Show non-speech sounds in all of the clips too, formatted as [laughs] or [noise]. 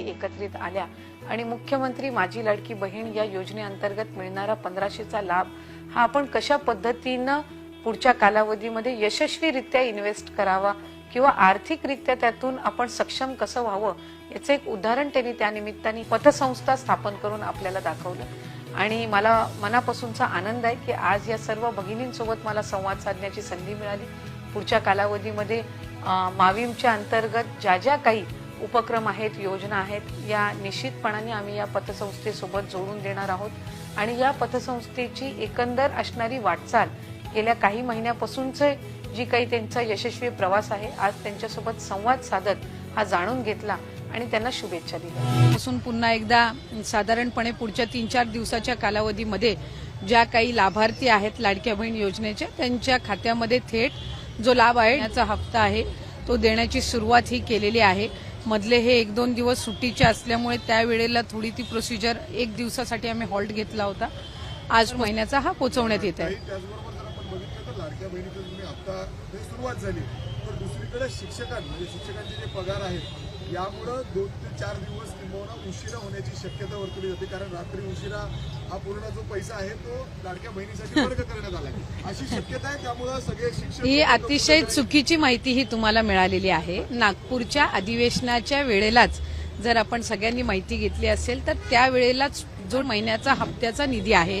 एकत्रित आल्या आणि मुख्यमंत्री माझी लाडकी बहीण या योजनेअंतर्गत मिळणारा पंधराशेचा लाभ हा आपण कशा पद्धतीनं पुढच्या कालावधीमध्ये यशस्वीरित्या इन्व्हेस्ट करावा किंवा आर्थिकरित्या त्यातून आपण सक्षम कसं व्हावं याचं एक उदाहरण त्यांनी त्यानिमित्ताने पतसंस्था स्थापन करून आपल्याला दाखवलं. आणि मला मनापासूनचा आनंद आहे की आज या सर्व भगिनींसोबत मला संवाद साधण्याची संधी मिळाली. पुढच्या कालावधीमध्ये मावीमच्या माविमच्या अंतर्गत ज्या ज्या काही उपक्रम आहेत योजना आहेत या निश्चितपणाने आम्ही या पतसंस्थेसोबत जोडून देणार आहोत. आणि या पतसंस्थेची एकंदर असणारी वाटचाल गेल्या काही महिन्यापासूनचे जी काही त्यांचा यशस्वी प्रवास आहे आज त्यांच्यासोबत संवाद साधत हा जाणून घेतला आणि त्यांना शुभेच्छा दिल्या. पासून पुन्हा एकदा साधारणपणे पुढच्या तीन चार दिवसाच्या कालावधीमध्ये ज्या काही लाभार्थी आहेत लाडक्या बहीण योजनेच्या त्यांच्या खात्यामध्ये थेट जो लाभ आहे त्याचा हप्ता आहे तो देण्याची सुरुवात ही केलेली आहे. मधले हे एक दोन दिवस सुट्टीचे असल्यामुळे त्यावेळेला थोडी ती प्रोसिजर एक दिवसासाठी आम्ही हॉल्ट घेतला होता. आज महिन्याचा हा पोचवण्यात येत आहे. बघितलं तर लाडक्या बहिणीचं तुम्ही आता ते सुरुवात झाली. तर दुसरीकडे शिक्षकां म्हणजे शिक्षकांचे जे पगार आहेत यामुळं दोन ते चार दिवस किंबहुना उशिरा होण्याची शक्यता वर्तवली जाते. कारण रात्री उशिरा हा पूर्ण जो पैसा आहे तो लाडक्या बहिणीसाठी [laughs] वर्ग करण्यात आला अशी शक्यता आहे त्यामुळं सगळे शिक्षक ही अतिशय चुकीची माहिती ही तुम्हाला मिळालेली आहे. नागपूरच्या अधिवेशनाच्या वेळेलाच जर आपण सगळ्यांनी माहिती घेतली असेल तर त्यावेळेलाच जो महिन्याचा हप्त्याचा निधी आहे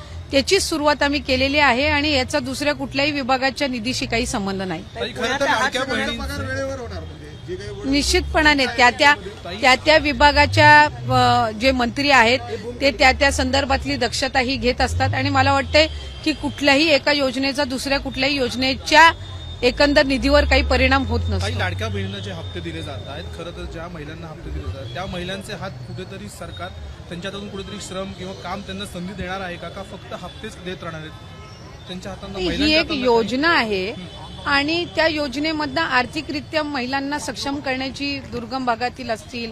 त्याची सुरुवात आम्ही केलेली आहे आणि याचा दुसऱ्या कुठल्याही विभागाच्या निधीशी काही संबंध नाही. म्हणजे जे काही गोष्टी- निश्चितपणाने त्या त्या त्या त्या विभागाच्या जे मंत्री आहेत ते त्या त्या संदर्भातली दक्षता ही घेत असतात. आणि मला वाटतंय की कुठल्याही एका योजनेचा दुसऱ्या कुठल्याही योजनेच्या एकंदर निधीवर काही परिणाम होत काही नसतो लाडक्या बहिणींना जे हप्ते दिले जात आहेत खरं तर ज्या महिलांना हप्ते दिले जातात त्या महिलांचे हात कुठेतरी सरकार त्यांच्यातून कुठेतरी श्रम किंवा काम त्यांना संधी देणार आहे का? का फक्त हप्तेच देत राहणार आहेत? त्यांच्या हातांना ही महिलांच्या एक हातांना योजना आहे आणि त्या योजनेमधनं आर्थिकरित्या महिलांना सक्षम करण्याची दुर्गम भागातील असतील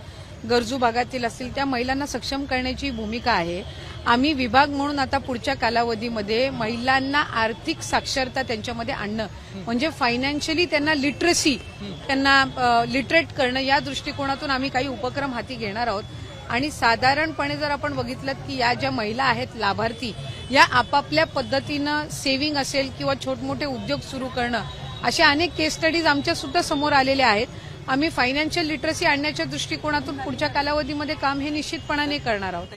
गरजू भागातील असतील त्या महिलांना सक्षम करण्याची भूमिका आहे. आम्ही विभाग म्हणून आता पुढच्या कालावधीमध्ये महिलांना आर्थिक साक्षरता त्यांच्यामध्ये आणणं म्हणजे फायनान्शियली त्यांना लिटरसी त्यांना लिटरेट करणं या दृष्टिकोनातून आम्ही काही उपक्रम हाती घेणार आहोत. आणि साधारणपणे जर आपण बघितलं की या ज्या महिला आहेत लाभार्थी या आपापल्या पद्धतीनं सेव्हिंग असेल किंवा छोटमोठे उद्योग सुरू करणं अशा अनेक केस स्टडीज आमच्या सुद्धा समोर आलेल्या आहेत. आम्ही फायनान्शियल लिटरसी आणण्याच्या दृष्टिकोनातून पुढच्या कालावधीमध्ये काम हे निश्चितपणाने करणार आहोत.